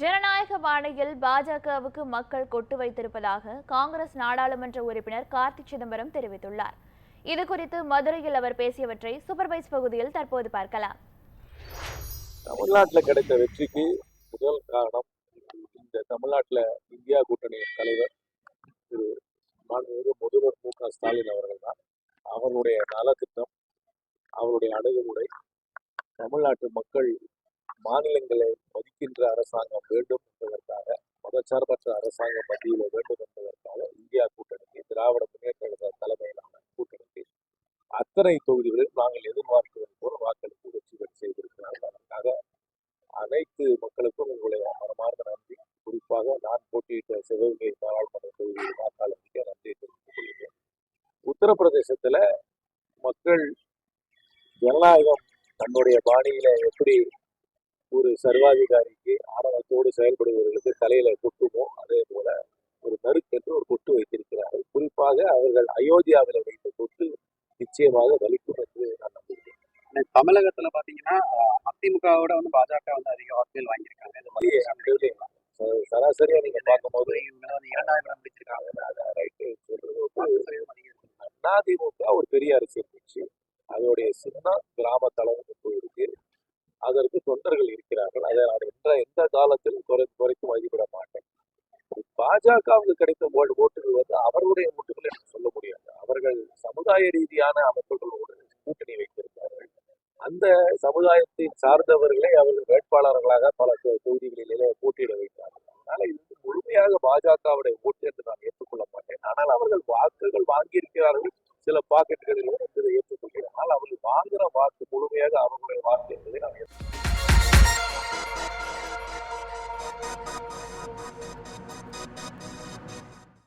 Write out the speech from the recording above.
ஜனநாயக பாணியில் பாஜகவுக்கு மக்கள் கொட்டு வைத்திருப்பதாக காங்கிரஸ் நாடாளுமன்ற உறுப்பினர் கார்த்தி சிதம்பரம் தெரிவித்துள்ளார். இது குறித்து மதுரையில் அவர் பேசியவற்றை சூப்பர்வைஸ் பகுதியில் தற்போது பார்க்கலாம். தமிழ்நாட்டில் கிடைத்த வெற்றிக்கு முதல் காரணம் இந்த தமிழ்நாட்டில் இந்தியா கூட்டணியின் தலைவர் திரு மாண்புமிகு முதல்வர் மு க ஸ்டாலின் அவர்கள் தான் அவருடைய நலத்திட்டம் அவருடைய அணுகுமுறை தமிழ்நாட்டு மக்கள் மாநிலங்களை மதிக்கின்ற அரசாங்கம் வேண்டும் என்பதற்காக மதச்சார்பற்ற அரசாங்கம் மத்தியில் வேண்டும் என்பதற்காக இந்தியா கூட்டணிக்கு திராவிட முன்னேற்ற தலைமையிலான கூட்டணிக்கு அத்தனை தொகுதிகளில் நாங்கள் எதிர்பார்க்கிறது போல வாக்களித்து வெற்றி பெற செய்திருக்கிறார்கள். அதற்காக அனைத்து மக்களுக்கும் உங்களுடைய மனமார்ந்த நன்றி. குறிப்பாக நான் போட்டியிட்ட சிவகங்கை பாராளுமன்ற தொகுதியில் வாக்காளருக்கு நன்றியை தெரிவித்துக் கொள்கிறேன். உத்தரப்பிரதேசத்துல மக்கள் ஜனநாயகம் தன்னுடைய பாணியில எப்படி சர்வாதிகாரிக்கு ஆணவத்தோடு செயல்படுபவர்களுக்கு தலையில கொட்டுமோ அதே போல ஒரு நறுக்கென்று ஒரு கொட்டு வைத்திருக்கிறார்கள். குறிப்பாக அவர்கள் அயோத்தியாவில் வைத்த கொட்டு நிச்சயமாக வலிக்கும் என்று நான் நம்புகிறேன். இந்த தமிழகத்துல பாத்தீங்கன்னா அதிமுகவோட வந்து பாஜக வந்து அதிக வாக்குகள் வாங்கியிருக்காங்க. அப்படியே ச- சராசரியா நீங்க பார்க்கும்போது இவங்க வந்து இரண்டாயிரம் இடம் பிடிச்சிருக்காங்க. ரைட்டு சொல்றது. அதிமுக ஒரு பெரிய அரசியல் கட்சி. அதோடைய சின்னம் கிராம தலைவருக்கு போயிருக்கு அதற்கு தொண்டர்கள் இருக்கிறார்கள். அதை நான் எந்த எந்த காலத்திலும் குறை குறைத்து மதிப்பிட மாட்டேன். பாஜகவுக்கு கிடைத்த ஓட்டு ஓட்டுகள் வந்து அவர்களுடைய ஓட்டுகள் என்று சொல்ல முடியாது. அவர்கள் சமுதாய ரீதியான அமைப்புகளோடு கூட்டணி வைத்திருந்தார்கள். அந்த சமுதாயத்தை சார்ந்தவர்களை அவர்கள் வேட்பாளர்களாக பல தொகுதிகளிலே போட்டியிட வைத்தார்கள். அதனால இது முழுமையாக பாஜகவுடைய ஓட்டு என்று நான் ஏற்றுக்கொள்ள மாட்டேன். ஆனால் அவர்கள் வாக்குகள் வாங்கியிருக்கிறார்கள். சில பாக்கெட்டுகளில் இதை ஏற்றுக்கொள்கிறேன். ஆனால் அவர்கள் வாங்குகிற வாக்கு முழுமையாக அவர்களுடைய வாக்கு என்பதை